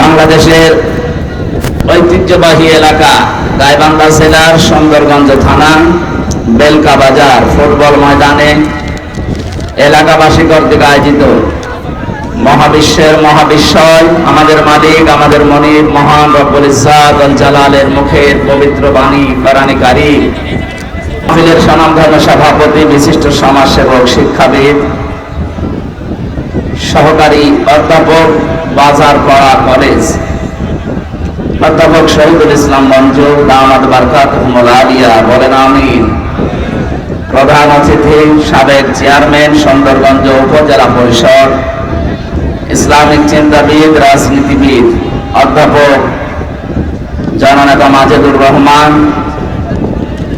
বাংলাদেশের ঐতিহ্যবাহী এলাকা গাইবান্ধা জেলার সুন্দরগঞ্জ থানা, বেলকা বাজার ফুটবল ময়দানে এলাকাবাসী কর্তৃক আয়োজিত। মহাবিশ্বের মহাবিশ্বয়, আমাদের মালিক, আমাদের মনিব, মহান রব্বুল আল জালালের মুখের পবিত্র বাণী, কোরআনিকারী, মাহফিলের স্বনামধন্য সভাপতি, বিশিষ্ট সমাজসেবক, শিক্ষাবিদ, সহকারী অধ্যাপক বাজার পাড়া কলেজ অধ্যাপক শহীদুল ইসলাম মঞ্জু দামাদ বারকাত আলিয়া বলেন, আমিন। প্রধান অতিথি, সাবেক চেয়ারম্যান, সুন্দরগঞ্জ উপজেলা পরিষদ, ইসলামিক চিন্তাবিদ, রাজনীতিবিদ, অধ্যাপক জননেতা মাজেদুর রহমান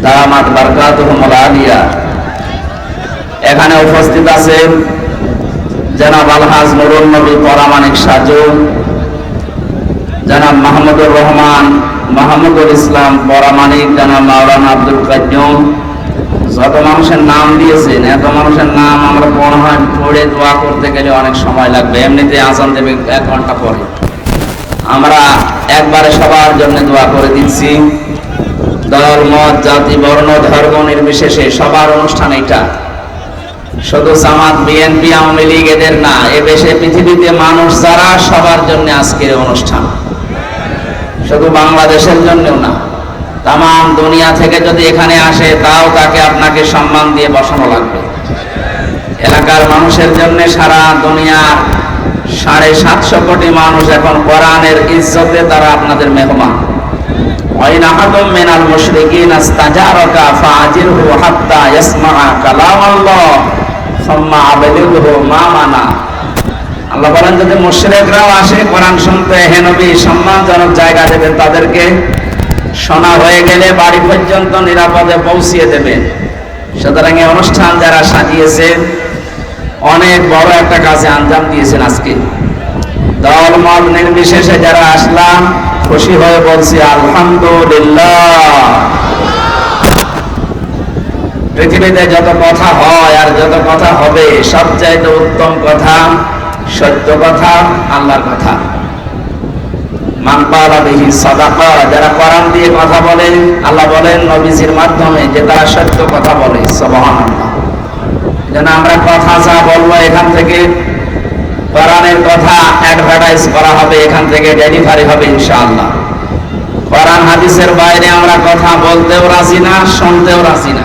দামাদ বারকাত আলিয়া। এখানে উপস্থিত আছেন জনাব আলহাজ নুরুল নবী পরামানিক সাজু, জনাব মাহমুদুর রহমান, মাহমুদুল ইসলাম পরামানিক, জনাব মাওলানা আব্দুল কাজুম যত মানুষের নাম দিয়েছেন, এত মানুষের নাম আমরা মনে হয়, পড়ে দোয়া করতে গেলে অনেক সময় লাগবে। এমনিতে আসান দেবে এক ঘণ্টা পরে। আমরা একবারে সবার জন্য দোয়া করে দিচ্ছি। দল, মত, জাতি, বর্ণ, ধর্ম নির্বিশেষে সবার অনুষ্ঠান এটা শুধু জামাত বিএনপি আওয়ামী লীগ এদের না, এ দেশে, পৃথিবীতে মানুষ যারা, সবার জন্য আজকের অনুষ্ঠান। শুধু বাংলাদেশের জন্যও না তাম দুনিয়া থেকে যদি এখানে আসে, তাও তাকে আপনাকে সম্মান দিয়ে বসানো লাগবে। এলাকার মানুষের জন্য সারা দুনিয়া সাড়ে সাতশো কোটি মানুষ এখন কোরআনের ইজ্জতে তারা আপনাদের মেহমান। মেনাল মুশরিকিন আস্তাজারাকা ফাআজিরহু হাত্তা ইসমা কালাম আল্লাহ আল্লাহ বলেন, যদি মুশরেকরাও আসে, কোরআন শুনতে, হে সম্মানজনক জায়গা দেবেন তাদেরকে। শোনা হয়ে গেলে বাড়ি পর্যন্ত নিরাপদে পৌঁছিয়ে দেবেন। সুতরাং এই অনুষ্ঠান যারা সাজিয়েছেন অনেক বড় একটা কাজে আঞ্জাম দিয়েছেন আজকে। দল, মত নির্বিশেষে যারা আসলাম, খুশি হয়ে বলছি, আলহামদুলিল্লাহ। পৃথিবীতে যত কথা হয় আর যত কথা হবে, সবচাইতে উত্তম কথা, সত্য কথা, আল্লাহর কথা। যারা দিয়ে কথা আল্লাহ বলেন নবীজির মাধ্যমে যে তারা সত্য কথা বলে যেন আমরা কথা যা বলব এখান থেকে কোরআনের কথা অ্যাডভার্টাইজ করা হবে, এখান থেকে ডেলিভারি হবে ইনশাআল্লাহ। কোরআন হাদিসের বাইরে আমরা কথা বলতেও রাজি না, শুনতেও রাজি না।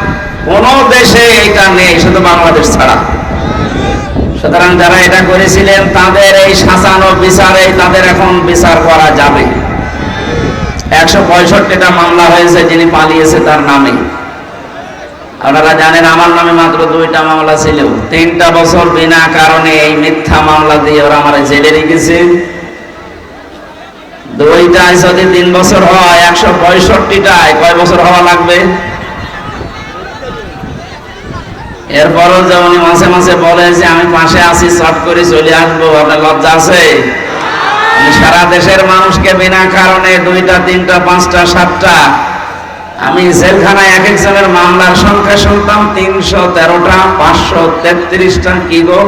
কোন দেশে এটা নেই, শুধু বাংলাদেশ ছাড়া। সুতরাং যারা এটা করেছিলেন, তাদের এই শাসানো বিচারে তাদের এখন বিচার করা যাবে। একশো পঁয়ষট্টিটা মামলা হয়েছে, যিনি পালিয়েছে তার নামে। আপনারা জানেন, আমার নামে মাত্র দুইটা মামলা ছিল। তিনটা বছর বিনা কারণে এই মিথ্যা মামলা দিয়ে ওরা আমার জেলে রেখেছে। দুইটায় যদি তিন বছর হয়, একশো পঁয়ষট্টিটায় কয় বছর হওয়া লাগবে? এরপরও যে উনি মাসে মাসে বলে যে, আমি পাশে আছি, সব করে চলে আসব, আপনার লজ্জা আছে? সারা দেশের মানুষকে বিনা কারণে দুইটা, তিনটা, পাঁচটা, সাতটা, আমি জেলখানায় এক একজনের মামলার সংখ্যা শুনতাম, তিনশো তেরোটা, পাঁচশো তেত্রিশটা, কি গো?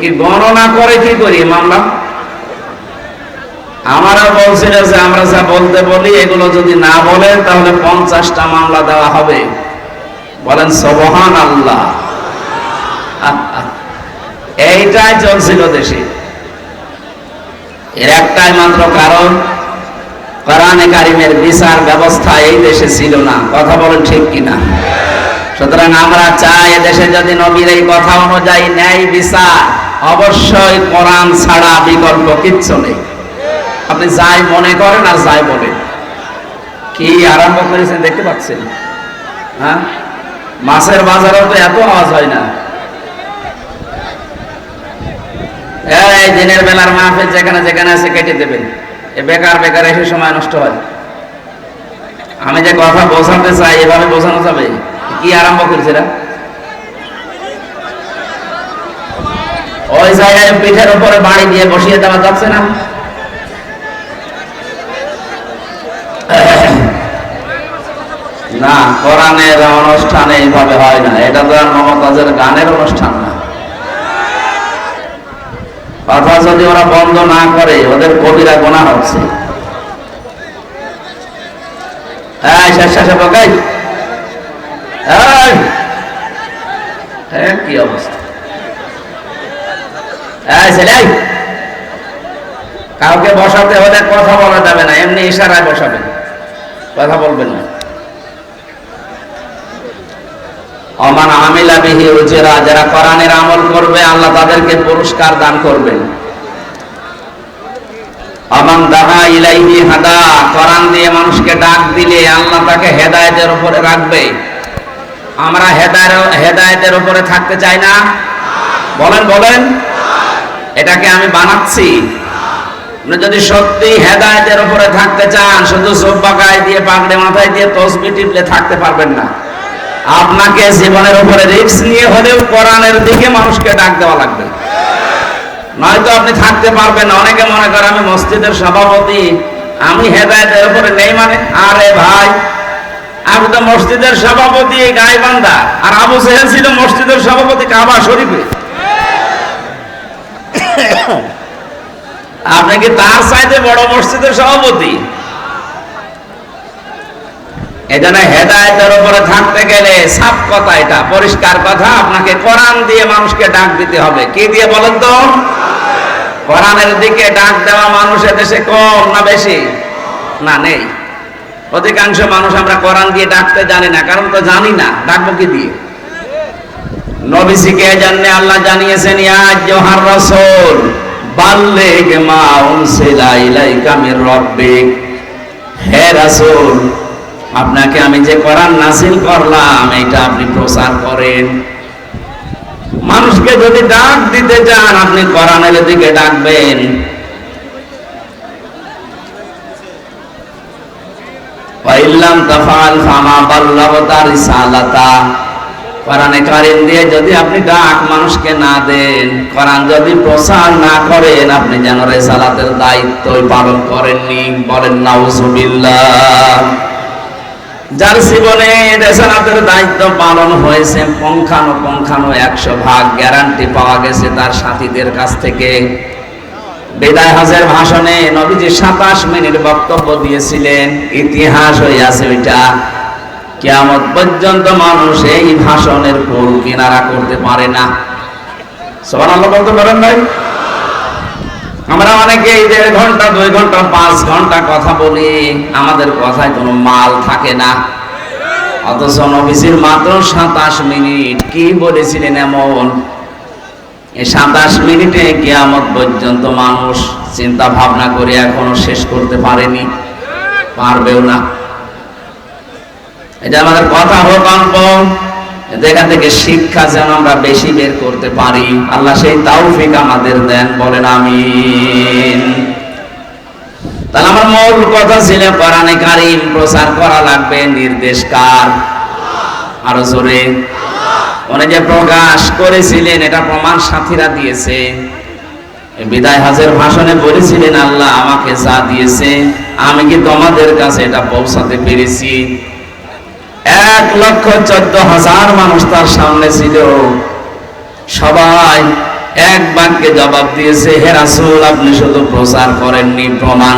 কি গণনা করে কি করি মামলা? আমারও বলছিল যে, আমরা যা বলতে বলি, এগুলো যদি না বলে, তাহলে পঞ্চাশটা মামলা দেওয়া হবে। বলেন সবহান আল্লাহ এইটাই চলছিল দেশে। এর একটাই মাত্র কারণ, কোরআনে কারিমের বিচার ব্যবস্থা এই দেশে ছিল না। কথা বলেন ঠিক কিনা? সুতরাং আমরা চাই দেশে যদি নবীর এই কথা অনুযায়ী ন্যায় বিচার, অবশ্যই কোরআন ছাড়া বিকল্প কিচ্ছু নেই। আপনি যাই মনে করেন আর যাই বলেন। কি আরম্ভ করেছেন দেখতে পাচ্ছেন? হ্যাঁ? মাছের বাজারেও তো এত আওয়াজ হয় না। এই দিনের বেলার মাহফিল যেখানে যেখানে আছে কেটে দেবেন। এ বেকার বেকার এসে সময় নষ্ট হয়। আমি যে কথা বোঝাতে চাই, এভাবে বোঝানো যাবে? কি আরম্ভ করেছে? ওই জায়গায় পিঠের উপরে বাড়ি দিয়ে বসিয়ে দেওয়া যাচ্ছে না? না, কোরআনের অনুষ্ঠানে এইভাবে হয় না। এটা তো আর মমতাজের গানের অনুষ্ঠান না। কথা যদি ওরা বন্ধ না করে, ওদের কবিরা গোনা হচ্ছে। কি অবস্থা? কাউকে বসাতে হলে কথা বলা যাবে না, এমনি ইশারায় বসাবেন। কথা বলবেন না। অমান আমিলা বিহি উজরা, যারা কোরআনের আমল করবে, আল্লাহ তাদেরকে পুরস্কার দান করবেন। অমান দাহা ইলাইহি হাদা, কোরআন দিয়ে মানুষকে ডাক দিলে আল্লাহ তাকে হেদায়েতের উপরে রাখবে। আমরা হেদায়েতের উপরে থাকতে চাই না। বলেন বলেন। এটাকে আমি বানাচ্ছি। যদি সত্যি হেদায়েতের উপরে থাকতে চান, শুধু সোব্বা গায়ে দিয়ে, পাগড়ে মাথায় দিয়ে, তসবি টিপলে থাকতে পারবেন না। আপনাকে জীবনের উপরে রিস্ক নিয়ে হলেও কোরআনের দিকে মানুষকে ডাক দেওয়া লাগবে। নয়তো আপনি থাকতে পারবেন অনেকে মনে করে আমি মসজিদের সভাপতি, আমি হেদায়েতের উপরে নেই মানে। আরে ভাই, আমি তো মসজিদের সভাপতি, এই গাইবান্ধা। আর আবু সেহেল ছিল মসজিদের সভাপতি কাবা শরীফে। আপনি কি তার চাইতে বড় মসজিদের সভাপতি? এজন্য অধিকাংশ মানুষ আমরা কোরআন দিয়ে ডাকতে জানি না, কারণ তো জানি না। ডাকবো কি দিয়ে? নবীজিকে জানলে আল্লাহ জানিয়েছেন জোহার রাসূল, বাল্লিগ মা উনসিলা ইলাইকা হে রাসূল আপনাকে আমি যে কোরআন নাসিল করলাম এটা আপনি প্রচার করেন। মানুষকে যদি ডাক দিতে চান, আপনি কোরআনের দিকে ডাকবেন। তাফাল ফামা কোরআনে কারিম দিয়ে যদি আপনি ডাক মানুষকে না দেন, কোরআন যদি প্রচার না করেন, আপনি যেন রেসালাতের দায়িত্ব পালন করেননি। বলেন, নাউজুবিল্লাহ। যার জীবনে রেসালাতের দায়িত্ব পালন হয়েছে, পঙ্খানো পঙ্খানো একশো ভাগ গ্যারান্টি পাওয়া গেছে তার সাথীদের কাছ থেকে। ভাষণে নবীজি সাতাশ মিনিট বক্তব্য দিয়েছিলেন, ইতিহাস হয়ে আছে ওইটা। কেয়ামত পর্যন্ত মানুষ এই ভাষণের কোল কিনারা করতে পারে না। সবার আল্লাহ বলতে পারেন ভাই আমরা অনেকে এই দেড় ঘণ্টা, দুই ঘণ্টা, পাঁচ ঘণ্টা কথা বলি, আমাদের কথায় কোনো মাল থাকে না। অথচ নবীজির মাত্র সাতাশ মিনিট, কি বলেছিলেন এমন? এই সাতাশ মিনিটে কিয়ামত পর্যন্ত মানুষ চিন্তা ভাবনা করে এখনও শেষ করতে পারেনি, পারবেও না। এটা আমাদের কথা হোক অল্প। যেখান থেকে শিক্ষা যেন আমরা বেশি বের করতে পারি, আল্লাহ সেই তাওফিক আমাদের দেন, বলেন আমিন। তাহলে আমার মূল কথা ছিল, কোরআনে কারিম প্রচার করা লাগবে, নির্দেশ কার? আরও জোরে। উনি যে প্রকাশ করেছিলেন, এটা প্রমাণ সাথীরা দিয়েছে। বিদায় হাজের ভাষণে বলেছিলেন, আল্লাহ আমাকে যা দিয়েছে, আমি কি তোমাদের কাছে এটা পৌঁছাতে পেরেছি? এক লক্ষ চোদ্দ হাজার মানুষ তার সামনে ছিল। সবাই এক বাক্যে জবাব দিয়েছে, হে রাসূল, আপনি শুধু প্রচার করেননি, প্রমাণ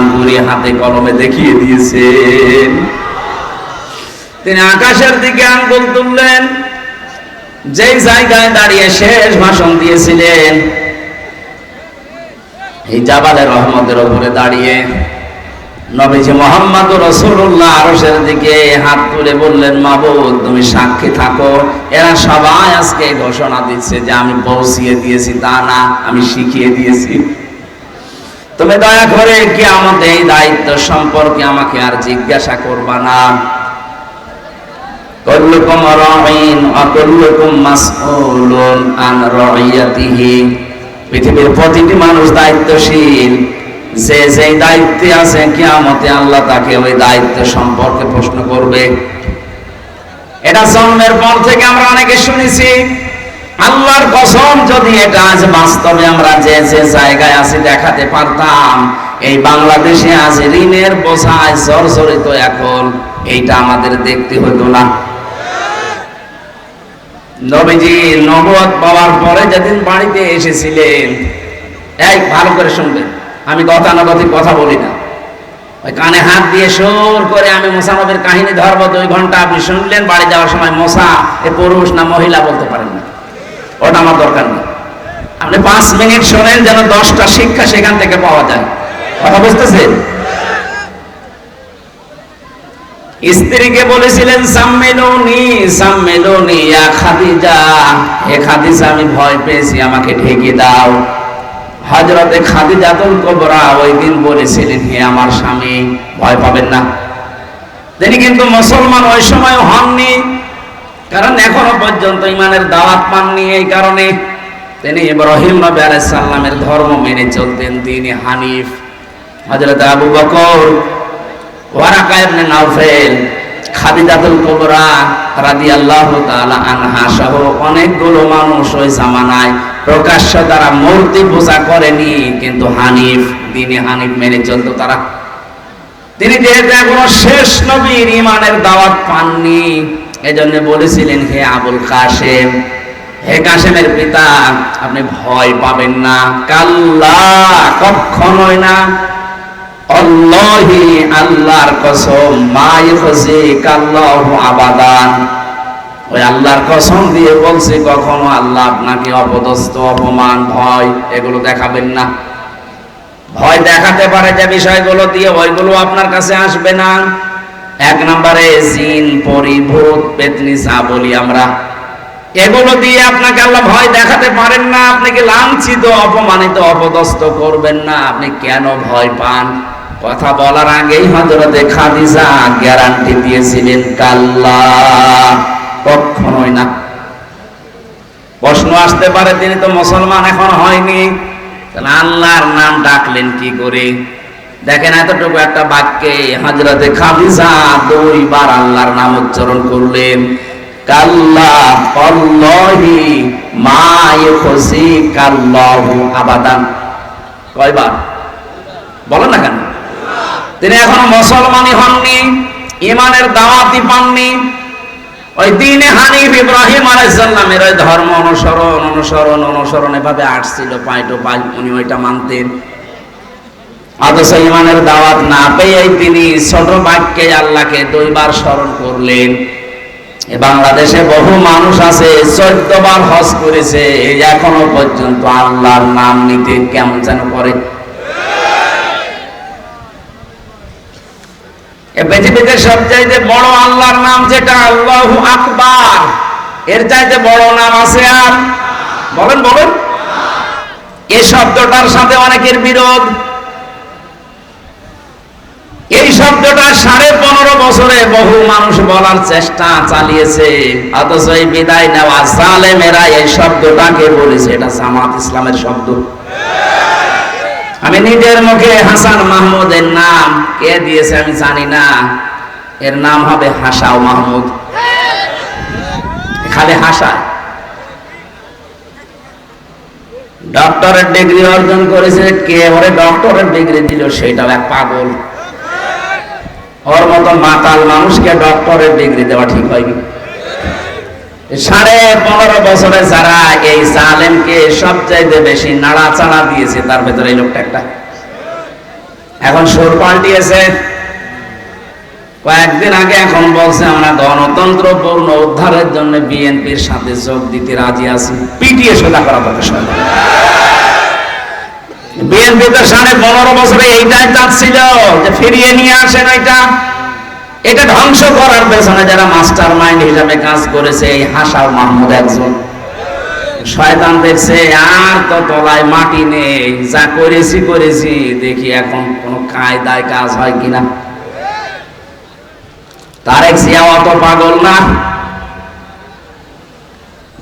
হাতে কলমে দেখিয়ে দিয়েছেন। তিনি আকাশের দিকে আঙ্গুল তুললেন। যেই জায়গায় দাঁড়িয়ে শেষ ভাষণ দিয়েছিলেন, এই জাবালে রহমতের উপরে দাঁড়িয়ে নবীজি মোহাম্মদ রসুল্লাহ আরশের দিকে হাত তুলে বললেন, মাবুদ, তুমি সাক্ষী থাকো। এরা সবাই আজকে ঘোষণা দিচ্ছে যে আমি পৌঁছিয়ে দিয়েছি, তা না, আমি শিখিয়ে দিয়েছি। তুমি দয়া করে কি আমাদের এই দায়িত্ব সম্পর্কে আমাকে আর জিজ্ঞাসা করবা না? কুল্লুকুম রাঈন ওয়া কুল্লুকুম মাসউলুন আন রাইয়াতিহি পৃথিবীর প্রতিটি মানুষ দায়িত্বশীল। যে যে দায়িত্বে আছে কিয়ামতে আল্লাহ তাকে ওই দায়িত্ব সম্পর্কে প্রশ্ন করবে। এটা জন্মের পর থেকে আমরা অনেকে শুনেছি, আল্লাহর কসম যদি এটা আজ বাস্তবে আমরা যে যে জায়গায় আছি দেখাতে পারতাম, এই বাংলাদেশে আজ ঋণের বোঝায় জর্জরিত এখন এইটা আমাদের দেখতে হতো না। নবীজি নবদ পাওয়ার পরে যেদিন বাড়িতে এসেছিলেন, এই ভালো করে শুনবেন। আমি গতানুগতিক কথা বলি না। ওই কানে হাত দিয়ে সুর করে আমি মোসানবের কাহিনী ধরবো, দুই ঘণ্টা আপনি শুনলেন, বাড়ি যাওয়ার সময় মশা এ পুরুষ না মহিলা বলতে পারেন না। ওটা আমার দরকার নেই। আপনি পাঁচ মিনিট শোনেন যেন দশটা শিক্ষা সেখান থেকে পাওয়া যায়। কথা বুঝতেছেন? স্ত্রীকে বলেছিলেন, সাম্মেলনি সাম্মেলনি খাদিজা। হে খাদিজা আমি ভয় পেয়েছি, আমাকে ঢেকে দাও। হজরতে খাদিজাতুল কবরা ওই দিন বলেছিলেন, হে আমার স্বামী, ভয় পাবেন না। তিনি কিন্তু মুসলমান ওই সময় হননি, কারণ এখনও পর্যন্ত ইমানের দাওয়াত পাননি এই কারণে। তিনি ইব্রাহিম নবী আলাইহিস সালামের ধর্ম মেনে চলতেন, তিনি হানিফ। হযরত Abu Bakr, Waraqa ibn Nawfal Khadijatul Kubra রাদিয়াল্লাহু তাআলা আনহা সহ অনেকগুলো মানুষ ওই জামানায় প্রকাশ্য তারা মূর্তি পূজা করেনি, কিন্তু হানিফ, দিনে হানিফ মেনে চলতো তারা। তিনি যেহেতু এখনও শেষ নবীর ইমানের দাওয়াত পাননি, এজন্য বলেছিলেন, হে আবুল কাশেম, হে কাশেমের পিতা, আপনি ভয় পাবেন না। কাল্লা কখনোই না। অল্লাহি, আল্লাহর কসম, মা ইখজি কাল্লাহু আবাদান। ওই আল্লাহর কসম দিয়ে বলছে, কখনো আল্লাহ আপনাকে অপদস্থ, অপমান, ভয় এগুলো দেখাবেন না। ভয় দেখাতে পারে যে বিষয়গুলো দিয়ে ওইগুলো আপনার কাছে আসবে না। এক নম্বরে জিন, পরিভূত, পেতনি, যা বলি আমরা। এগুলো দিয়ে আপনাকে আল্লাহ ভয় দেখাতে পারেন না। আপনাকে লাঞ্ছিত, অপমানিত, অপদস্থ করবেন না? আপনি কেন ভয় পান? কথা বলার আগেই হজরতে খাদিজা গ্যারান্টি দিয়েছিলেন, কাল্লা। কখনোই না। প্রশ্ন আসতে পারে, তিনি তো মুসলমান এখন হয়নি। তাহলে আল্লাহর নাম ডাকলেন কি করে? দেখেন এতটুকু একটা বাক্যে হজরতে খাদিজা দুইবার আল্লাহর নাম উচ্চারণ করলেন। কাল্লা অল্লাহি মা ইখজি কাল্লাহু আবাদান। কয়বার? বলেন না কেন? তিনি এখন মুসলমানই হননি ইমানের দাওয়াতি পাননি। ওই দিনে হানিফ ইব্রাহিম আলাইসাল্লামের ওই ধর্ম অনুসরণ অনুসরণ অনুসরণ এভাবে আসছিল পাইটো পাই উনি ওইটা মানতেন। ইমানের দাওয়াত না তিনি ছোট বাক্যে আল্লাহকে দুইবার স্মরণ করলেন। বাংলাদেশে বহু মানুষ আছে চোদ্দ বার হজ করেছে, এখনও পর্যন্ত আল্লাহর নাম নিতে কেমন যেন করে। পৃথিবীতে সবচাইতে বড় আল্লাহর নাম যেটা আল্লাহু আকবার। এর চাইতে বড় নাম আছে আর? বলেন বলেন। এই শব্দটার সাথে অনেকের বিরোধ। এই শব্দটা সাড়ে পনেরো বছরে বহু মানুষ বলার চেষ্টা চালিয়েছে। অথচ এই বিদায় নেওয়া জালেমেরা এই শব্দটাকে বলেছে। এটা জামাত ইসলামের শব্দ। আমি নিজের মুখে হাসান মাহমুদের নাম কে দিয়েছে আমি জানি না। এর নাম হবে হাসাও মাহমুদ। খালি হাসা ডক্টরের ডিগ্রি অর্জন করেছে, কে ওরে ডক্টরের ডিগ্রি দিল সেটাও এক পাগল। ওর মতো মাতাল মানুষকে ডক্টরের ডিগ্রি দেওয়া ঠিক হয়নি। সাড়ে পনেরো বছরে যারা এই জালেমকে সবচাইতে বেশি নাড়াচাড়া দিয়েছে, তার ভেতরে এই লোকটা একটা। এখন সুর পাল্টিয়েছে। কয়েকদিন আগে এখন বলছে, আমরা গণতন্ত্র পূর্ণ উদ্ধারের জন্য বিএনপির সাথে যোগ দিতে রাজি আছি। পিটিয়ে সোজা করা দরকার বিএনপি তো সাড়ে পনেরো বছরে এইটাই চাচ্ছিল যে ফিরিয়ে নিয়ে আসেন ওইটা এটা ধ্বংস করার পেছনে যারা মাস্টার মাইন্ড হিসাবে কাজ করেছে, এই হাসাও মাহমুদ একজন। শয়তান দেখছে, আর তো তলায় মাটি নেই, যা করেছি করেছি, দেখি এখন কোন কায়দায় কাজ হয় কিনা। তারেক জিয়া অত পাগল না।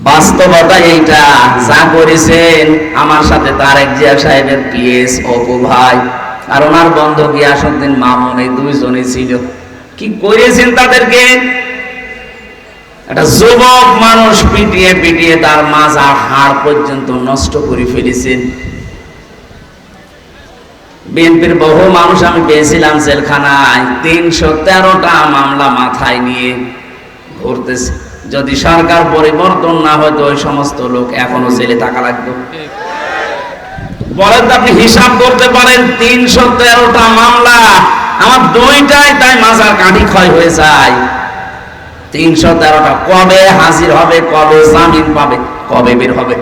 বাস্তবতা এইটা, যা করেছেন, আমার সাথে তারেক জিয়া সাহেবের পিএস অপু ভাই আর ওনার বন্ধু গিয়াসুদ্দিন মামুন, এই দুইজনই ছিল। কি করেছেন তাদেরকে? একটা যুবক মানুষ পিটিয়ে পিটিয়ে তার মাজার হাড় পর্যন্ত নষ্ট করে ফেলেছেন বিএনপির বহু মানুষ আমি পেয়েছিলাম জেলখানায়, তিনশো তেরোটা মামলা মাথায় নিয়ে ঘুরতেছে। যদি সরকার পরিবর্তন না হয়তো ওই সমস্ত লোক এখনও জেলে থাকা লাগতো বলেন তো আপনি হিসাব করতে পারেন, তিনশো তেরোটা মামলা আমার দুইটাই তাই মাজার কাঠি ক্ষয় হয়ে যায়। তিনশো তেরোটা। কবে হাজির হবে, কবে জামিন পাবে, কবে বের হবে?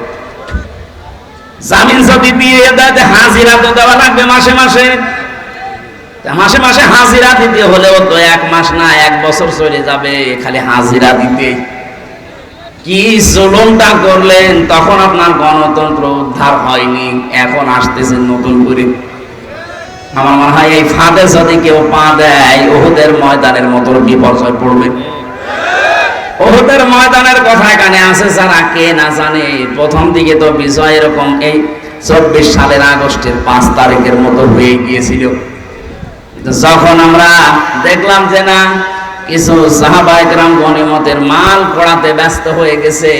জামিন যদি দিয়ে দেয় হাজিরা তো দেওয়া লাগবে মাসে মাসে। মাসে মাসে হাজিরা দিতে হলেও তো এক মাস না, এক বছর চলে যাবে, খালি হাজিরা দিতে। কি জুলুমটা করলেন, তখন আপনার গণতন্ত্র উদ্ধার হয়নি, এখন আসতেছে নতুন করে। আমার মনে হয় এই ফাঁদে যদি কেউ পা দেয় ওহুদের ময়দানের মতো বিপর্যয় পড়বে? ওহুদের ময়দানের কথা আছে, যারা কে না জানে, প্রথম দিকে তো বিজয় এরকম এই চব্বিশ সালের আগস্টের পাঁচ তারিখের মতো হয়ে গিয়েছিল। যখন আমরা দেখলাম যে না, কিছু গণিমতের মাল পড়াতে ব্যস্ত হয়ে গেছে,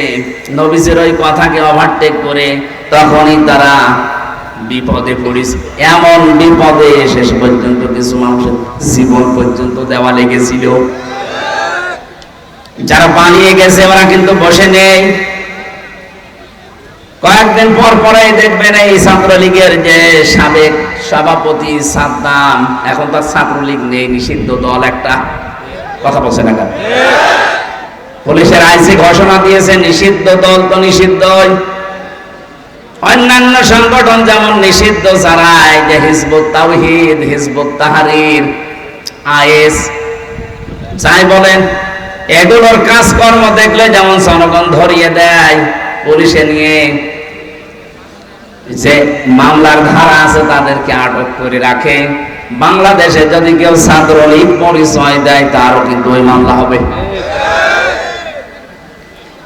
নবীজের ওই কথাকে ওভারটেক করে তখনই তারা বিপদে পড়েছে এমন বিপদে শেষ পর্যন্ত কিছু মানুষের জীবন পর্যন্ত দেওয়া লেগেছিল। যারা পালিয়ে গেছে, ওরা কিন্তু বসে নেই। কয়েকদিন পর পরে দেখবেন এই ছাত্রলীগের যে সাবেক সভাপতি সাদ্দাম, এখন তার ছাত্রলীগ নেই, নিষিদ্ধ দল একটা। কথা বলছে না পুলিশের আইসি ঘোষণা দিয়েছে, নিষিদ্ধ দল তো নিষিদ্ধ অন্যান্য সংগঠন যেমন নিষিদ্ধ এই যে হিজবুত তাওহিদ, হিজবুত তাহারির, আইএস, যাই বলেন, এগুলোর কাজকর্ম দেখলে যেমন জনগণ ধরিয়ে দেয়, পুলিশে নিয়ে যে মামলার ধারা আছে তাদেরকে আটক করে রাখে। বাংলাদেশে যদি কেউ ছাত্রলীগ পরিচয় দেয়, তারও কিন্তু ওই মামলা হবে।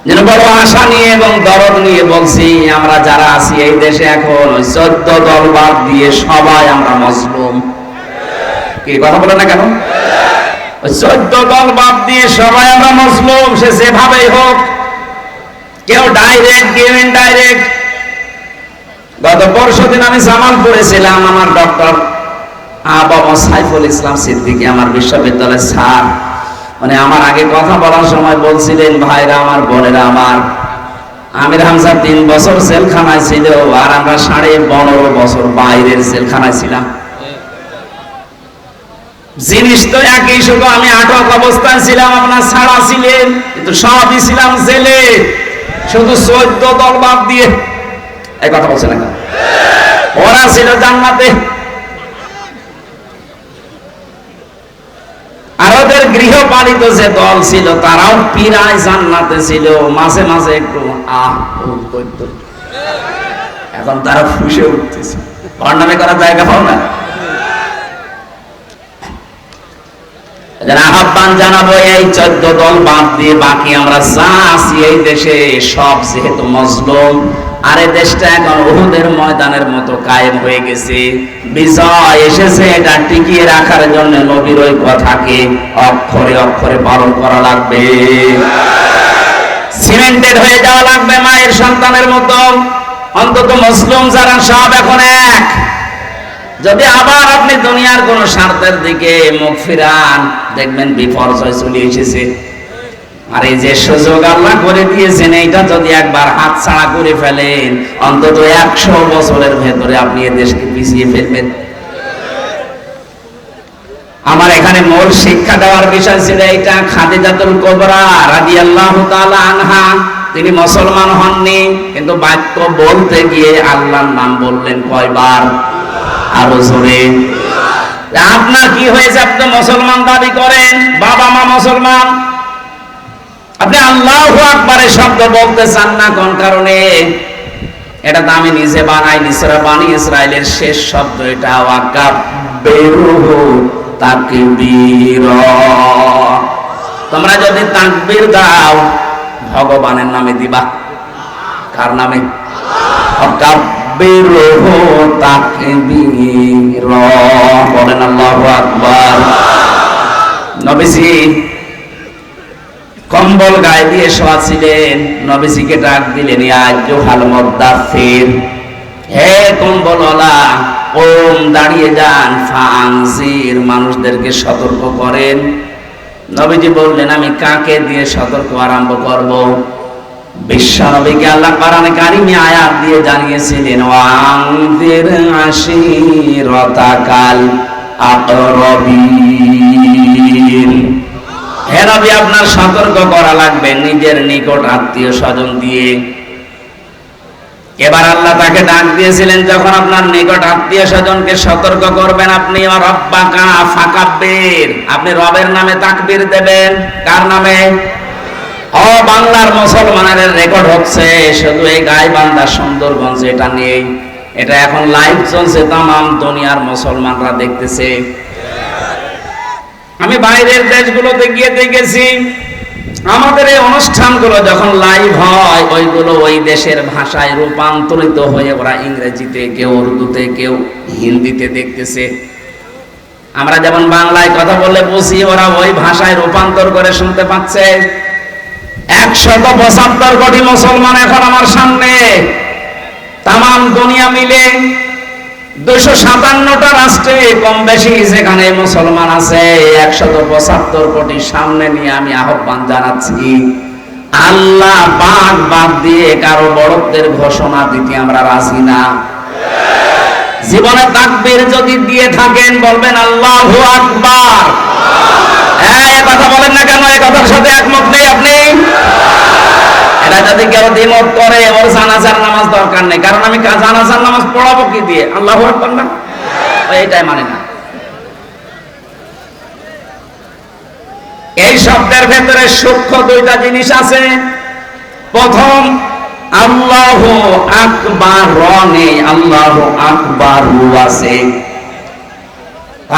যেন বড় আশা নিয়ে এবং দরদ নিয়ে বলছি, আমরা যারা আছি এই দেশে এখন ওই চোদ্দ দল বাদ দিয়ে সবাই আমরা মজলুম। কি কথা বলে না কেন? চোদ্দ দল বাদ দিয়ে সবাই আমরা মজলুম, সে যেভাবেই হোক। কেউ ডাইরেক্ট কেউ ইনডাইরেক্ট গত পরশু দিন আমি জামাল পড়েছিলাম আমার ডক্টর বাবা সাইফুল ইসলাম সিদ্দিকী, আমার বিশ্ববিদ্যালয়ের স্যার। মানে আমার আগে কথা বলার সময় বলছিলেন, ভাইরা, আমার বোনেরা, আমার আমির হামজা তিন বছর জেলখানায় ছিল আর আমরা সাড়ে পনেরো বছর বাইরের জেলখানায় ছিলাম। জিনিস তো একই, শুধু আমি আটক অবস্থায় ছিলাম, আপনার ছাড়া ছিলেন, কিন্তু সবই ছিলাম জেলে। শুধু চোদ্দ দল বাদ দিয়ে। এই কথা বলছে না ওরা ছিল জান্নাতে। আর গৃহপালিত যে দল ছিল, তারাও পিরায় জান্নাতে ছিল। মাঝে মাঝে একটু, আহ করত। এখন তারা ফুসে উঠতেছে। বর্ণামে করার জায়গা পাও না। আহ্বান জানাব, এই চোদ্দ দল বাদ দিয়ে বাকি আমরা যা আছি এই দেশে, সব যেহেতু মজলুম আর এই দেশটা এখন উহুদের ময়দানের মতো কায়েম হয়ে গেছে। বিজয় এসেছে, এটা টিকিয়ে রাখার জন্য নবীর ওই কথাকে অক্ষরে অক্ষরে পালন করা লাগবে। সিমেন্টেড হয়ে যাওয়া লাগবে মায়ের সন্তানের মতো। অন্তত মুসলিম যারা, সব এখন এক। যদি আবার আপনি দুনিয়ার কোন স্বার্থের দিকে মুখ ফিরান, দেখবেন বিপর্যয় চলে এসেছে। আর যে সুযোগ আল্লাহ করে দিয়েছেন, এইটা যদি একবার হাত ছাড়া করে ফেলেন, অন্তত একশো বছরের ভেতরে আপনি এ দেশকে পিছিয়ে ফেলবেন। আমার এখানে মূল শিক্ষা দেওয়ার বিষয় ছিল এইটা, খাদিজাতুল কোবরা রাদিয়াল্লাহু তাআলা আনহা। তিনি মুসলমান হননি, কিন্তু বাক্য বলতে গিয়ে আল্লাহর নাম বললেন কয়বার? আরও জোরে। আপনার কি হয়েছে? আপনি মুসলমান দাবি করেন, বাবা মা মুসলমান? আপনি আল্লাহ আকবারের শব্দ বলতে চান না, কোন কারণে? এটা তো আমি নিজে বানাই নিসরা বানি ইসরায়েলের শেষ শব্দ এটা, ওয়াকাব। বেরুহু তাকবীর। তোমরা যদি তাকবীর দাও, ভগবানের নামে দিবা। কার নামে? কাব্বিরহু তাকবীরা। বলেন আল্লাহু আকবার। নবীজি কম্বল গায়ে দিয়ে শোয়া ছিলেন নবীজিকে ডাক দিলেন, ইয়া জোহাল মুদাফির হে কম্বলওয়ালা, ওম, দাঁড়িয়ে যান ফাংজির মানুষদেরকে সতর্ক করেন। নবীজি বললেন, আমি কাকে দিয়ে সতর্ক আরম্ভ করব? বিশ্ব নবীকে আল্লাহ কোরআনে কারিমে আয়াত দিয়ে জানিয়েছিলেন ওয়াংদির আশিরতাকাল আকরবিন হে নবী আপনার সতর্ক করা লাগবে নিজের নিকট আত্মীয় স্বজন দিয়ে। এবার আল্লাহ তাকে ডাক দিয়েছিলেন, যখন আপনার নিকট আত্মীয় স্বজনকে সতর্ক করবেন, আপনি আপনি রবের নামে তাকবীর দেবেন। কার নামে? ও বাংলার মুসলমানের রেকর্ড হচ্ছে, শুধু এই গাইবান্ধা সুন্দরগঞ্জ এটা নিয়ে এটা এখন লাইভ চলছে, তামাম দুনিয়ার মুসলমানরা দেখতেছে। আমি বাইরের দেশগুলোতে গিয়ে দেখেছি, আমাদের এই অনুষ্ঠানগুলো যখন লাইভ হয়, ওইগুলো ওই দেশের ভাষায় রূপান্তরিত হয়ে ওরা ইংরেজিতে কেউ উর্দুতে, কেউ হিন্দিতে দেখতেছে। আমরা যেমন বাংলায় কথা বলে বুঝি, ওরা ওই ভাষায় রূপান্তর করে শুনতে পাচ্ছে। একশত পঁচাত্তর কোটি মুসলমান এখন আমার সামনে। তামাম দুনিয়া মিলে দুশো সাতান্নটা রাষ্ট্রে কম বেশি যেখানে মুসলমান আছে, একশত পঁচাত্তর কোটি সামনে নিয়ে আমি আহ্বান জানাচ্ছি। আল্লাহ বাদ দিয়ে কারও ঘোষণা দিতে আমরা রাজি না। জীবনে তাকবীর যদি দিয়ে থাকেন, বলবেন আল্লাহ আকবার। কথা বলেন না কেন? এই কথার সাথে একমত নেই আপনি? এটা যদি কেউ দ্বিমত করে ওর জানাজার নামাজ দরকার নেই। কারণ আমি জানাজার নামাজ পড়াবো কি দিয়ে? আল্লাহ না? মানে না। এই শব্দের ভেতরে সূক্ষ্ম দুইটা জিনিস আছে। প্রথম, আল্লাহ আকবার র নেই আল্লাহ আকবার আছে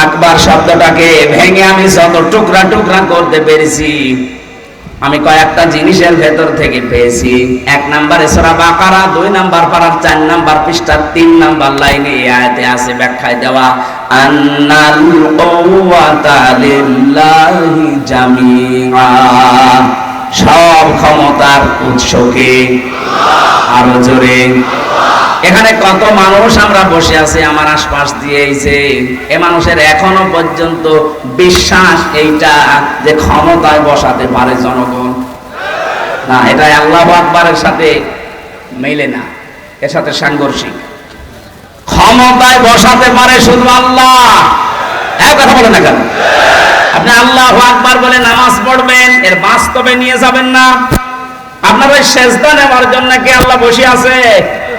আকবার শব্দটাকে ভেঙে আমি যত টুকরা টুকরা করতে পেরেছি আমি কয়েকটা জিনিসের ভেতর থেকে পেয়েছি। এক নাম্বার এছাড়া বাকারা, দুই নাম্বার পাড়ার, চার নাম্বার পৃষ্ঠার, তিন নাম্বার লাইনে এই আয়াতে আছে ব্যাখ্যায় দেওয়া, আন্নাল জামিআ। সব ক্ষমতার উৎসকে আরও জোরে। এখানে কত মানুষ আমরা বসে আছি, আমার আশপাশ দিয়ে যে, এ মানুষের এখনও পর্যন্ত বিশ্বাস এইটা যে ক্ষমতায় বসাতে পারে জনগণ। না এটা আল্লাহ আকবরের সাথে মেলে না, এর সাথে সাংঘর্ষিক। ক্ষমতায় বসাতে পারে শুধু আল্লাহ। এক কথা বলে না কেন? আপনি আল্লাহ আকবার বলে নামাজ পড়বেন, এর বাস্তবে নিয়ে যাবেন না। আপনার ওই সেজদা নেওয়ার জন্য কি আল্লাহ বসে আছে?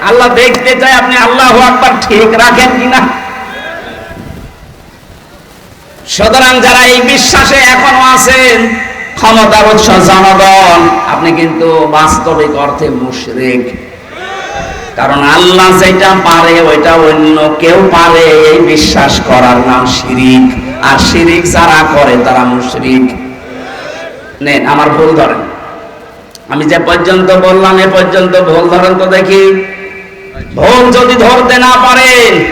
আল্লাহ দেখতে চায় আপনি আল্লাহ আকবার ঠিক রাখেন কিনা? সুতরাং যারা এই বিশ্বাসে এখনও আছেন ক্ষমতার উৎস জনগণ, আপনি কিন্তু বাস্তবিক অর্থে মুশরিক। কারণ আল্লাহ যেটা পারে, ওইটা অন্য কেউ পারে। এই বিশ্বাস করার নাম শিরিক। আর শিরিক যারা করে, তারা মুশরিক। নেন, আমার ভুল ধরেন। আমি যে পর্যন্ত বললাম, এ পর্যন্ত ভুল ধরেন তো দেখি। ভুল যদি ধরতে না পারেন,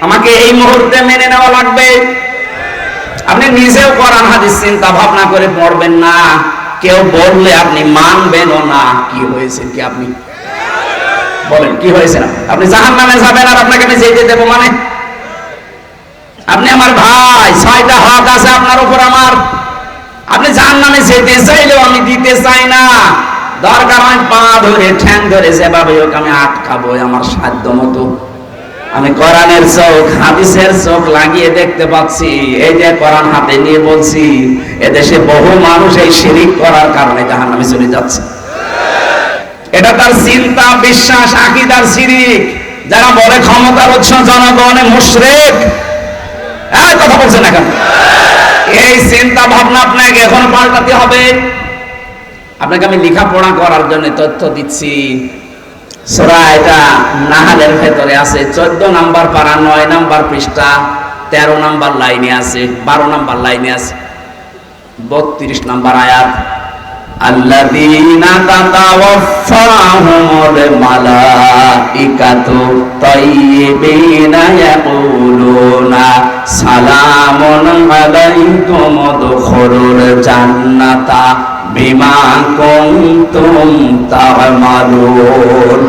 আমাকে এই মুহূর্তে মেনে নেওয়া লাগবে। আপনি নিজেও কোরআন, হাদিস চিন্তা ভাবনা করে পড়বেন না। কেউ বললে আপনি মানবেনও না। কি হয়েছে কি আপনি বলেন, কি হয়েছে না? আপনি জাহান নামে যাবেন আর আপনাকে আমি যেতে দেবো মানে? আপনি আমার ভাই, ছয়টা হক আছে আপনার উপর আমার। আপনি জাহান নামে যেতে চাইলেও আমি দিতে চাই না। দরকার পা ধরে ঠ্যাং ধরে যেভাবে হোক আমি আটকাবো আমার সাধ্য মতো আমি কোরআনের চোখ, হাদিসের চোখ লাগিয়ে দেখতে পাচ্ছি। এই যে কোরআন হাতে নিয়ে বলছি, এদেশে বহু মানুষ এই শিরিক করার কারণে জাহান নামে চলে যাচ্ছে। এটা তার চিন্তা, বিশ্বাস, আকিদার শিরিক। যারা বলে ক্ষমতার উৎস জনগণে মুশরিক এই কথা বলছে না কেন? এই চিন্তা ভাবনা আপনাকে এখন পাল্টাতে হবে। আপনাকে আমি লেখাপড়া করার জন্য তথ্য দিচ্ছি। সোরা এটা নাহালের ভেতরে আছে। চোদ্দ নাম্বার পারা, নয় নাম্বার পৃষ্ঠা, তেরো নাম্বার লাইনে আছে, বারো নাম্বার লাইনে আছে। বত্রিশ নাম্বার আয়াত। الذين تتوفاهم الملائكة طيبين يقولون سلام عليكم ادخلوا الجنة بما كنتم تعملون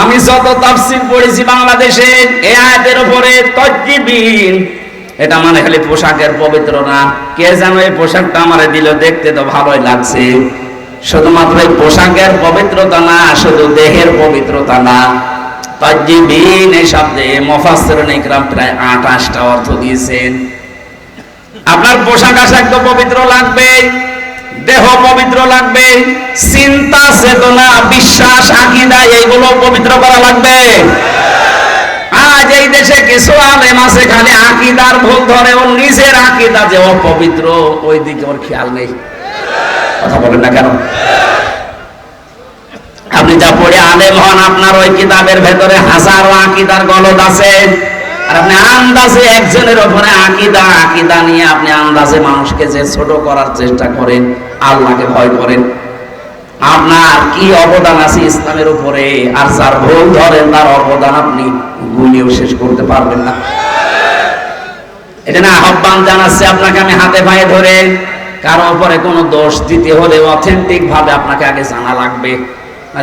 আমি যত তাফসির পড়েছি বাংলাদেশে এই আয়াতের উপরে তজ্জিবিন এটা মানে খালি পোশাকের পবিত্র না। কে যেন এই পোশাকটা আমারে দিল, দেখতে তো ভালোই লাগছে। শুধুমাত্র এই পোশাকের পবিত্রতা না, শুধু দেহের পবিত্রতা না। তজ্জিবিন এই শব্দে মুফাসসিরুন ইকরাম প্রায় আঠাশটা অর্থ দিয়েছেন। আপনার পোশাক আশাক তো পবিত্র লাগবে, দেহ পবিত্র লাগবে, চিন্তা, চেতনা, বিশ্বাস, আকিদা, এইগুলো পবিত্র করা লাগবে। আজ এই দেশে কিছু আলেম আছে, খালি আকিদার ভুল ধরে, ওর নিজের আকিদা যে অপবিত্র ওই দিকে ওর খেয়াল নেই। কথা বলেন না কেন? আপনি যা পড়ে আলেম হন, আপনার ওই কিতাবের ভেতরে হাজারো আকিদার গলদ আছে। আর আপনি আন্দাজে একজনের ওপরে আকিদা আকিদা নিয়ে আপনি আন্দাজে মানুষকে যে ছোট করার চেষ্টা করেন, আল্লাহকে ভয় করেন। আপনার কি অবদান আছে ইসলামের উপরে? আর যার ভুল ধরেন, তার অবদান আপনি গুলিয়েও শেষ করতে পারবেন না। এটা না আহ্বান জানাচ্ছে আপনাকে আমি হাতে পায়ে ধরে। কারও উপরে কোনো দোষ দিতে হলে অথেন্টিক ভাবে আপনাকে আগে জানা লাগবে।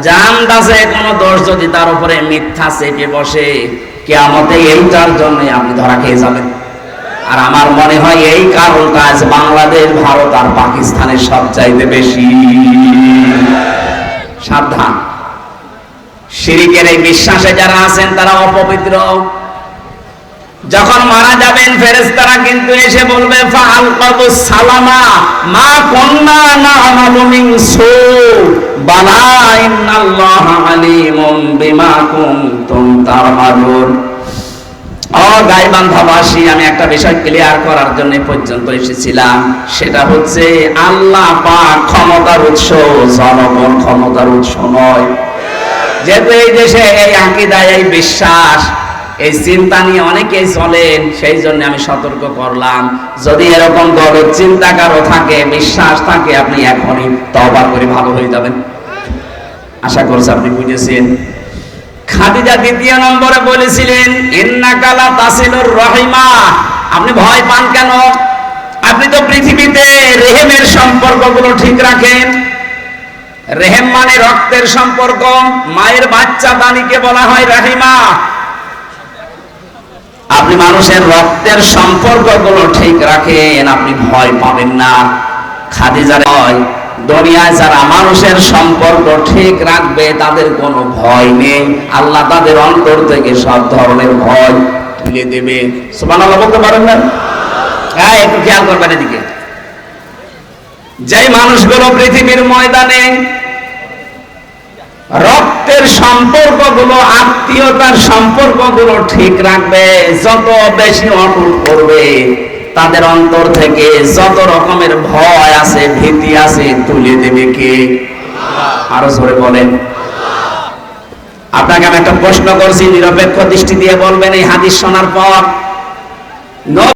জানদাসে কোনো দোষ যদি তার উপরে মিথ্যা চেপে বসে, কেয়ামতে এইটার জন্য আপনি ধরা খেয়ে যাবেন। আর আমার মনে হয় এই কারণটা আজ বাংলাদেশ, ভারত আর পাকিস্তানের সব চাইতে বেশি। সাবধান। শিরিকের এই বিশ্বাসে যারা আছেন, তারা অপবিত্র। যখন মারা যাবেন, ফেরেশতারা কিন্তু এসে বলবে ফাল কবু সালামা, মা কন্না না বিমা আমি একটা বিষয় ক্লিয়ার করার জন্য পর্যন্ত এসেছিলাম। সেটা হচ্ছে, আল্লাহ ক্ষমতার উৎস, জনগণ ক্ষমতার উৎস নয়। যেহেতু এই দেশে এই আকিদা এই বিশ্বাস, এই চিন্তা নিয়ে অনেকেই চলেন, সেই জন্য আমি সতর্ক করলাম। যদি এরকম গলত চিন্তা কারও থাকে, বিশ্বাস থাকে, আপনি এখনই তবা করে ভালো হয়ে যাবেন। আশা করছি আপনি বুঝেছেন। খাদিজা দ্বিতীয় নম্বরে বলেছিলেন ইন্নাকালা তাসিলুর রহিমা। আপনি ভয় পান কেন? আপনি তো পৃথিবীতে রেহেমের সম্পর্কগুলো ঠিক রাখেন। রেহেম মানে রক্তের সম্পর্ক, মায়ের বাচ্চা দানিকে বলা হয় রাহিমা। আপনি মানুষের রক্তের সম্পর্কগুলো ঠিক রাখেন, আপনি ভয় পাবেন না। খাদিজার হয় দুনিয়ায় যারা মানুষের সম্পর্ক ঠিক রাখবে, তাদের কোনো ভয় নেই। আল্লাহ তাদের অন্তর থেকে সব ধরনের ভয় তুলে দেবে। সুবহানাল্লাহ বলতে পারেন না? হ্যাঁ একটু খেয়াল করবেন এদিকে। যেই মানুষগুলো পৃথিবীর ময়দানে রক্তের সম্পর্কগুলো, আত্মীয়তার সম্পর্কগুলো ঠিক রাখবে, যত বেশি অটুট করবে তাদের অন্তর থেকে যত রকমের ভয় আছে, ভীতি আছে, তুলে দেবে কে? আরও জোরে বলেন। আপনাকে আমি একটা প্রশ্ন করছি, নিরপেক্ষ দৃষ্টি দিয়ে বলবেন, এই হাদিস শোনার পর।